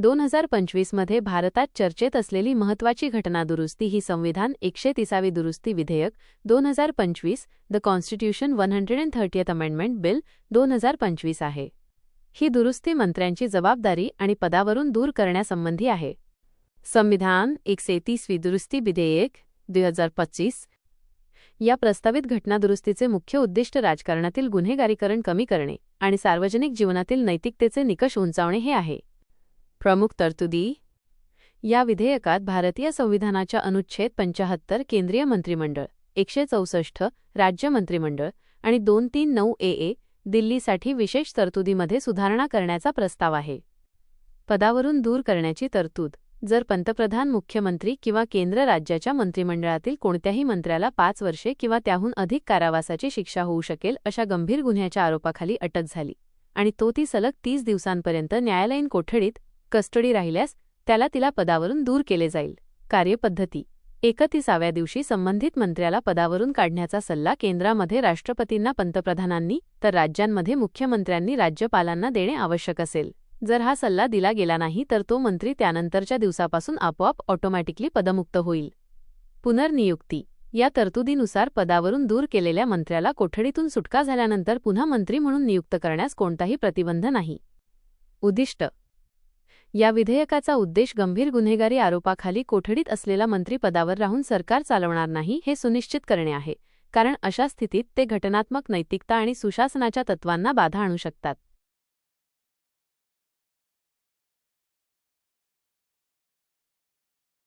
दोन हजार पंचवीसमध्ये भारतात चर्चेत असलेली महत्त्वाची घटना दुरुस्ती ही संविधान एकशे तिसावी दुरुस्ती विधेयक दोन हजार पंचवीस the constitution one hundred and thirtieth amendment bill दोन हजार पंचवीस आहे. ही दुरुस्ती मंत्र्यांची जबाबदारी आणि पदावरून दूर करण्यासंबंधी आहे. संविधान एकशे तीसवी दुरुस्ती विधेयक दोन हजार पच्चीस. या प्रस्तावित घटनादुरुस्तीचे मुख्य उद्दिष्ट राजकारणातील गुन्हेगारीकरण कमी करणे आणि सार्वजनिक जीवनातील नैतिकतेचे निकष उंचावणे हे आहे. प्रमुख तरतुदी. या विधेयकात भारतीय संविधानाच्या अनुच्छेद पंचाहत्तर केंद्रीय मंत्रिमंडळ एकशे चौसष्ट राज्य मंत्रिमंडळ आणि दोन तीन नऊ ए ए दिल्लीसाठी विशेष तरतुदीमध्ये सुधारणा करण्याचा प्रस्ताव आहे. पदावरून दूर करण्याची तरतूद. जर पंतप्रधान मुख्यमंत्री किंवा केंद्र राज्याच्या मंत्रिमंडळातील कोणत्याही मंत्र्याला पाच वर्षे किंवा त्याहून अधिक कारावासाची शिक्षा होऊ शकेल अशा गंभीर गुन्ह्याच्या आरोपाखाली अटक झाली आणि तो ती सलग तीस दिवसांपर्यंत न्यायालयीन कोठडीत कस्टडी राहिल्यास त्याला तिला पदावरून दूर केले जाईल. कार्यपद्धती. एकतीसाव्या दिवशी संबंधित मंत्र्याला पदावरून काढण्याचा सल्ला केंद्रामध्ये राष्ट्रपतींना पंतप्रधानांनी तर राज्यांमध्ये मुख्यमंत्र्यांनी राज्यपालांना देणे आवश्यक असेल. जर हा सल्ला दिला गेला नाही तर तो मंत्री त्यानंतरच्या दिवसापासून आपोआप ऑटोमॅटिकली पदमुक्त होईल. पुनर्नियुक्ती. या तरतुदीनुसार पदावरून दूर केलेल्या मंत्र्याला कोठडीतून सुटका झाल्यानंतर पुन्हा मंत्री म्हणून नियुक्त करण्यास कोणताही प्रतिबंध नाही. उद्दिष्ट. या विधेयकाचा उद्देश गंभीर गुन्हेगारी आरोपाखाली कोठडीत असलेला मंत्री पदावर राहून सरकार चालवणार नाही हे सुनिश्चित करणे आहे कारण अशा स्थितीत ते घटनात्मक नैतिकता आणि सुशासनाच्या तत्वांना बाधा आणू शकतात.